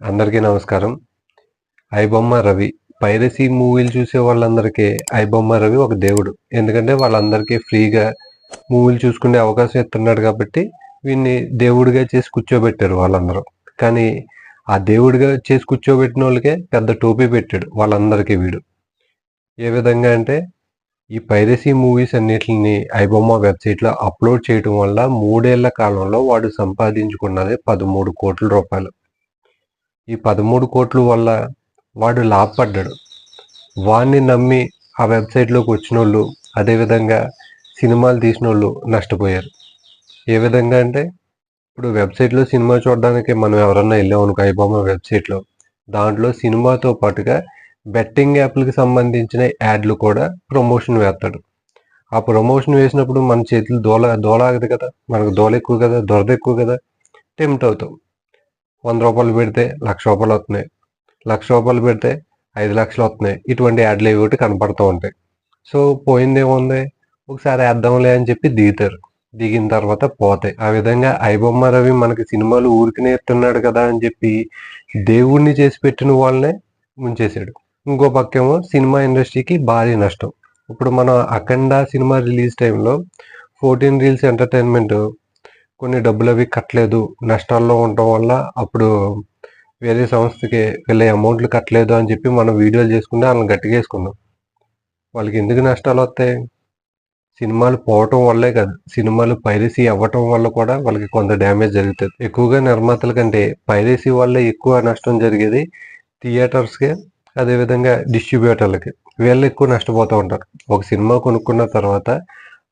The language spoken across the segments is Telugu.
అందరికీ నమస్కారం. ఐబొమ్మ రవి. పైరసీ మూవీలు చూసే వాళ్ళందరికీ ఐబొమ్మ రవి ఒక దేవుడు. ఎందుకంటే వాళ్ళందరికీ ఫ్రీగా మూవీలు చూసుకునే అవకాశం ఇస్తున్నాడు కాబట్టి వీడిని దేవుడిగా చేసి కూర్చోబెట్టారు వాళ్ళందరూ. కానీ ఆ దేవుడిగా చేసి కూర్చోబెట్టిన వాళ్ళకే పెద్ద టోపీ పెట్టాడు వాళ్ళందరికీ వీడు. ఏ విధంగా అంటే ఈ పైరసీ మూవీస్ అన్నిటిని ఐబొమ్మ వెబ్సైట్లో అప్లోడ్ చేయడం వల్ల మూడేళ్ళ కాలంలో వాడు సంపాదించుకున్నది పదమూడు కోట్ల రూపాయలు. ఈ పదమూడు కోట్ల వల్ల వాడు లాభపడ్డాడు. వాడిని నమ్మి ఆ వెబ్సైట్లోకి వచ్చిన వాళ్ళు అదేవిధంగా సినిమాలు తీసిన వాళ్ళు నష్టపోయారు. ఏ విధంగా అంటే ఇప్పుడు వెబ్సైట్లో సినిమా చూడడానికి మనం ఎవరన్నా వెళ్ళాం అనుకో ఐబొమ్మ వెబ్సైట్లో దాంట్లో సినిమాతో పాటుగా బెట్టింగ్ యాప్లకి సంబంధించిన యాడ్లు కూడా ప్రమోషన్ వేస్తాడు. ఆ ప్రమోషన్ వేసినప్పుడు మన చేతులు దోల దోల ఆగదు కదా మనకు దోల ఎక్కువ కదా దొరద ఎక్కువ కదా టెంప్ట్ అవుతాం. వంద రూపాయలు పెడితే లక్ష రూపాయలు వస్తున్నాయి లక్ష రూపాయలు పెడితే ఐదు లక్షలు వస్తున్నాయి ఇటువంటి యాడ్లు ఏవి ఒకటి కనపడుతూ ఉంటాయి. సో పోయిందేముంది ఒకసారి వేద్దాంలే అని చెప్పి దిగుతారు. దిగిన తర్వాత పోతాయి. ఆ విధంగా ఐబొమ్మ రవి మనకి సినిమాలు ఊరికి నేర్తున్నాడు కదా అని చెప్పి దేవుణ్ణి చేసి పెట్టిన వాళ్ళనే ముంచేశాడు. ఇంకో పక్కేమో సినిమా ఇండస్ట్రీకి భారీ నష్టం. ఇప్పుడు మనం అఖండ సినిమా రిలీజ్ టైంలో ఫోర్టీన్ రీల్స్ ఎంటర్టైన్మెంట్ కొన్ని డబ్బులు అవి కట్టలేదు. నష్టాల్లో ఉండటం వల్ల అప్పుడు వేరే సంస్థకి వీళ్ళ అమౌంట్లు కట్టలేదు అని చెప్పి మనం వీడియోలు చేసుకుంటే వాళ్ళని గట్టిగా వేసుకున్నాం. వాళ్ళకి ఎందుకు నష్టాలు వస్తాయి? సినిమాలు పోవటం వల్లే కాదు. సినిమాలు పైరసీ అవ్వటం వల్ల కూడా వాళ్ళకి కొంత డ్యామేజ్ జరుగుతుంది. ఎక్కువగా నిర్మాతల కంటే పైరసీ వల్లే ఎక్కువ నష్టం జరిగేది థియేటర్స్కి అదేవిధంగా డిస్ట్రిబ్యూటర్లకి. వీళ్ళు ఎక్కువ నష్టపోతూ ఉంటారు. ఒక సినిమా కొనుక్కున్న తర్వాత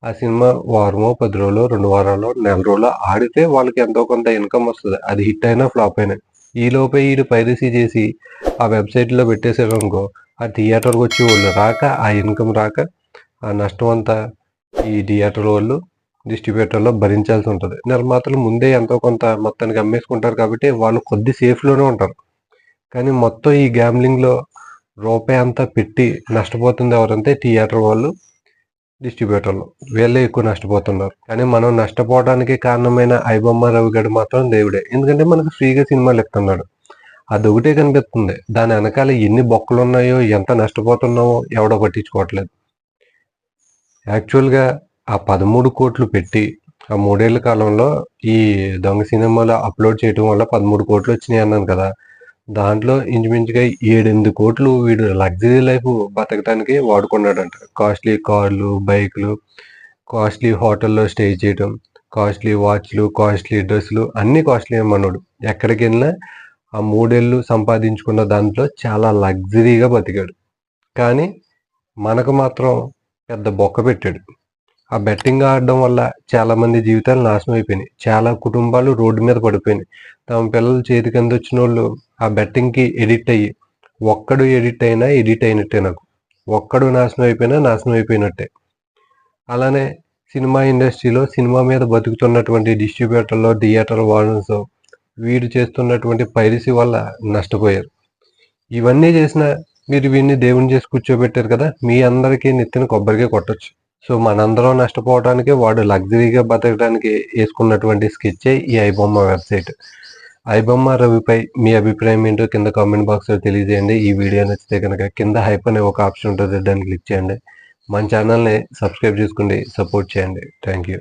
ఆ సినిమా వారమో పది రోజులు రెండు వారాలు నెల రోజులు ఆడితే వాళ్ళకి ఎంతో కొంత ఇన్కమ్ వస్తుంది. అది హిట్ అయినా ఫ్లాప్ అయినా. ఈ లోపే వీడు పైరసీ చేసి ఆ వెబ్సైట్లో పెట్టేసారు అనుకో ఆ థియేటర్కి వచ్చి వాళ్ళు రాక ఆ ఇన్కమ్ రాక ఆ నష్టం అంతా ఈ థియేటర్ వాళ్ళు డిస్ట్రిబ్యూటర్లో భరించాల్సి ఉంటుంది. నిర్మాతలు ముందే ఎంతో కొంత మొత్తానికి అమ్మేసుకుంటారు కాబట్టి వాళ్ళు కొద్ది సేఫ్లోనే ఉంటారు. కానీ మొత్తం ఈ గ్యామ్లింగ్లో రూపాయి అంతా పెట్టి నష్టపోతుంది ఎవరంటే థియేటర్ వాళ్ళు. డిస్ట్రిబ్యూటర్లు. వీళ్ళే ఎక్కువ నష్టపోతున్నారు. కానీ మనం నష్టపోవడానికి కారణమైన ఐబొమ్మ రవిగడు మాత్రం దేవుడే. ఎందుకంటే మనకు ఫ్రీగా సినిమాలు ఇస్తున్నాడు అది ఒకటే కనిపిస్తుంది. దాని వెనకాల ఎన్ని బొక్కలు ఉన్నాయో ఎంత నష్టపోతున్నామో ఎవడో పట్టించుకోవట్లేదు. యాక్చువల్గా ఆ పదమూడు కోట్లు పెట్టి ఆ మూడేళ్ళ కాలంలో ఈ దొంగ సినిమాలు అప్లోడ్ చేయడం వల్ల పదమూడు కోట్లు వచ్చినాయి అన్నాను కదా. దాంట్లో ఇంచుమించుగా ఏడెనిమిది కోట్లు వీడు లగ్జరీ లైఫ్ బతకడానికి వాడుకున్నాడంట. కాస్ట్లీ కార్లు బైకులు కాస్ట్లీ హోటల్లో స్టే చేయడం కాస్ట్లీ వాచ్లు కాస్ట్లీ డ్రెస్సులు అన్ని కాస్ట్లీ మనోడు. ఎక్కడికి వెళ్ళినా ఆ మూడేళ్ళు సంపాదించుకున్న దాంట్లో చాలా లగ్జరీగా బతికాడు. కానీ మనకు మాత్రం పెద్ద బొక్క పెట్టాడు. ఆ బెట్టింగ్ ఆడడం వల్ల చాలా మంది జీవితాలు నాశనం అయిపోయినాయి. చాలా కుటుంబాలు రోడ్డు మీద పడిపోయినాయి. తమ పిల్లలు చేతి కింద వచ్చిన వాళ్ళు ఆ బెట్టింగ్కి ఎడిట్ అయ్యి ఒక్కడు ఎడిట్ అయినా ఎడిట్ అయినట్టే నాకు. ఒక్కడు నాశనం అయిపోయినా నాశనం అయిపోయినట్టే. అలానే సినిమా ఇండస్ట్రీలో సినిమా మీద బతుకుతున్నటువంటి డిస్ట్రిబ్యూటర్లో థియేటర్ ఓనర్స్ వీడు చేస్తున్నటువంటి పైరసీ వల్ల నష్టపోయారు. ఇవన్నీ చేసిన మీరు వీడిని దేవుని చేసి కూర్చోబెట్టారు కదా మీ అందరికీ నెత్తిన కొబ్బరిగా కొట్టచ్చు. సో మనందరం నష్టపోవడానికి వాడు లగ్జరీగా బతకడానికి వేసుకున్నటువంటి స్కెచ్చే ఈ ఐబొమ్మ వెబ్సైట్. ఐబొమ్మ రవిపై మీ అభిప్రాయం ఏంటో కింద కామెంట్ బాక్స్లో తెలియజేయండి. ఈ వీడియో నచ్చితే కనుక కింద హైప్ అనే ఒక ఆప్షన్ ఉంటుంది దాన్ని క్లిక్ చేయండి. మన ఛానల్ని సబ్స్క్రైబ్ చేసుకోండి సపోర్ట్ చేయండి. Thank you